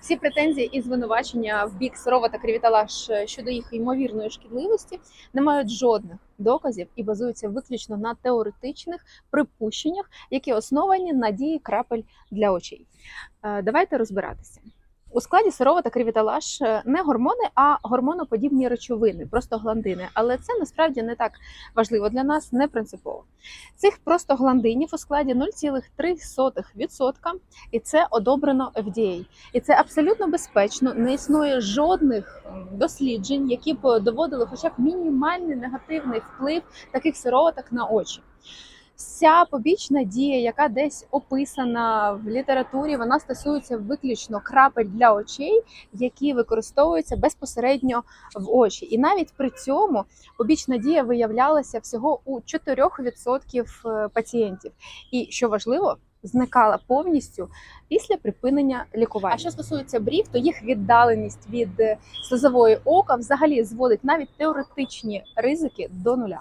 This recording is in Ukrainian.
Всі претензії і звинувачення в бік сирова та кривіталаш щодо їх ймовірної шкідливості не мають жодних доказів і базуються виключно на теоретичних припущеннях, які основані на дії крапель для очей. Е, Давайте розбиратися. У складі сирова та кривіталаш е, не гормони, а гормоноподібні речовини, просто гландини. Але це насправді не так важливо для нас, не принципово. Цих просто гландинів у складі 0,3%, і це одобрено FDA. І це абсолютно безпечно. Не існує жодних досліджень, які б доводили хоча б мінімальний негативний вплив таких сироваток на очі. Вся побічна дія, яка десь описана в літературі, вона стосується виключно крапель для очей, які використовуються безпосередньо в очі. І навіть при цьому побічна дія виявлялася всього у 4% пацієнтів. І що важливо, зникала повністю після припинення лікування. А що стосується брів, то їх віддаленість від е, слизової ока взагалі зводить навіть теоретичні ризики до нуля.